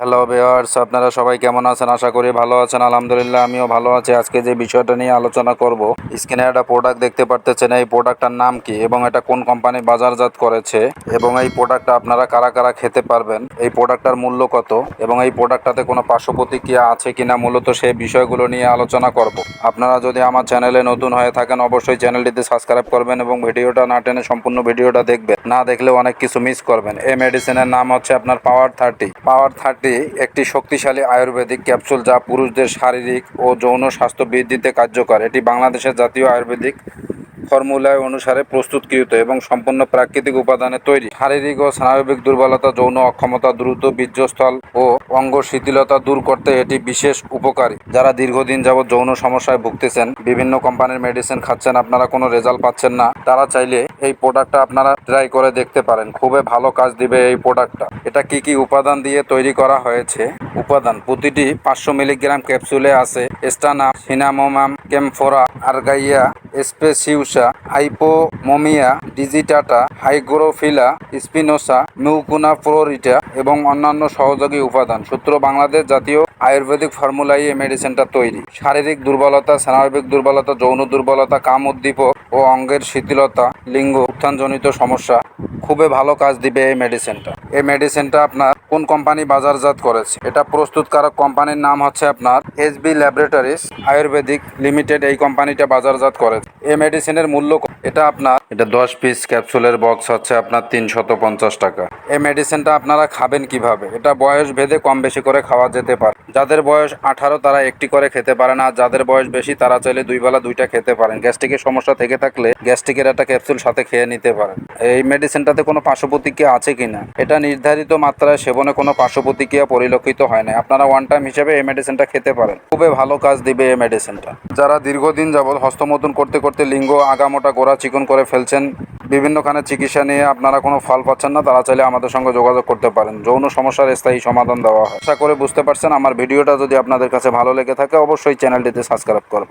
Hello viewers আপনারা সবাই কেমন আছেন? আশা করি ভালো আছেন, আলহামদুলিল্লাহ, আমিও ভালো আছি। আজকে যে বিষয়টা নিয়ে আলোচনা করব, স্ক্রিনে একটা প্রোডাক্ট দেখতে পারতেছেন, এই প্রোডাক্টটার নাম কি এবং এটা কোন কোম্পানি বাজারজাত করেছে এবং এই প্রোডাক্টটা আপনারা কারা কারা খেতে পারবেন, এই প্রোডাক্টটার মূল্য কত এবং এই প্রোডাক্টটাতে কোনো পার্শ্ব প্রতিক্রিয়া আছে কিনা মূলত সেই বিষয়গুলো নিয়ে আলোচনা করব। আপনারা যদি আমার চ্যানেলে নতুন হয়ে থাকেন, অবশ্যই চ্যানেলটিতে সাবস্ক্রাইব করবেন এবং ভিডিওটা না টেনে সম্পূর্ণ ভিডিওটা দেখবেন। না দেখলে অনেক কিছু মিস করবেন। এই মেডিসিনের নাম হচ্ছে আপনার পাওয়ার থার্টি পাওয়ার থার্টি একটি শক্তিশালী আয়ুর্বেদিক ক্যাপসুল যা পুরুষদের শারীরিক ও যৌন স্বাস্থ্য বৃদ্ধিতে কার্যকর। এটি বাংলাদেশের জাতীয় আয়ুর্বেদিক ফর্মুলায় অনুসারে প্রস্তুতকৃত এবং সম্পূর্ণ প্রাকৃতিক উপাদানে তৈরি। শারীরিক ও স্নায়বিক দুর্বলতা, যৌন অক্ষমতা দ্রুত বীর্যস্থল ও অঙ্গ শিথিলতা দূর করতে এটি বিশেষ উপকারী। যারা দীর্ঘদিন যাবৎ যৌন সমস্যায় ভুগতেছেন, বিভিন্ন কোম্পানির মেডিসিন খাচ্ছেন, আপনারা কোনো রেজাল্ট পাচ্ছেন না, তারা চাইলে এই প্রোডাক্টটা আপনারা ট্রাই করে দেখতে পারেন। খুবই ভালো কাজ দিবে এই প্রোডাক্টটা। এটা কি কি উপাদান দিয়ে তৈরি করা হয়েছে? উপাদান প্রতিটি পাঁচশো মিলিগ্রাম ক্যাপসুলে আছে। স্টানা সিনামোমাম কেমফোরা আর্গাইয়া স্পেসিউসা হাইপোমোমিয়া ডিজিটাটা হাইগ্রোফিলা স্পিনোসা মিউকুনা ফ্লোরিটা এবং অন্যান্য সহযোগী উপাদান। সূত্র বাংলাদেশ জাতীয় আয়ুর্বেদিক ফর্মুলাই এই মেডিসিনটা তৈরি। শারীরিক দুর্বলতা স্নায়বিক দুর্বলতা, যৌন দুর্বলতা, কাম উদ্দীপক ও অঙ্গের শিথিলতা, লিঙ্গ উত্থানজনিত সমস্যা খুবই ভালো কাজ দিবে এই মেডিসিনটা। এই মেডিসিনটা আপনার কোন কোম্পানি বাজারজাত করেছে? এটা প্রস্তুতকারক কোম্পানির নাম হচ্ছে আপনার এসবি ল্যাবরেটরিজ আয়ুর্বেদিক লিমিটেড এই কোম্পানিটা বাজারজাত করেছে। এই মেডিসিনের মূল্য? এটা আপনার? এটা দশ পিস ক্যাপসুলের বক্স হচ্ছে আপনার তিনশত পঞ্চাশ টাকা। এই মেডিসিনটা আপনারা খাবেন কীভাবে? এটা বয়স ভেদে কম বেশি করে খাওয়া যেতে পারে। যাদের বয়স আঠারো তারা একটি করে খেতে পারে না। যাদের বয়স বেশি তারা চাইলে দুই বেলা দুইটা খেতে পারেন। গ্যাস্ট্রিকের সমস্যা থেকে থাকলে গ্যাস্ট্রিকের একটা ক্যাপসুল সাথে খেয়ে নিতে পারেন। এই মেডিসিনটাতে কোনো পার্শ্ব প্রতিক্রিয়া আছে কিনা এটা নির্ধারিত মাত্রায় সেবনে কোনো পার্শ্বপ্রতিক্রিয়া পরিলক্ষিত হয় না। আপনারা ওয়ান টাইম হিসেবে এই মেডিসিনটা খেতে পারেন। খুবই ভালো কাজ দিবে এই মেডিসিনটা যারা দীর্ঘদিন যাবৎ হস্তমোদন করতে করতে লিঙ্গ আগামোটা গোড়া চিকন করে ফেলছেন। বিভিন্নখানে চিকিৎসা নিয়ে আপনারা কোনো ফল পাচ্ছেন না, তারা চাইলে আমাদের সঙ্গে যোগাযোগ করতে পারেন। যৌন সমস্যার স্থায়ী সমাধান দেওয়া হয়। আশা করে বুঝতে পারছেন, আমার ভিডিওটা যদি আপনাদের কাছে ভালো লেগে থাকে, অবশ্যই চ্যানেলটিতে সাবস্ক্রাইব করবেন।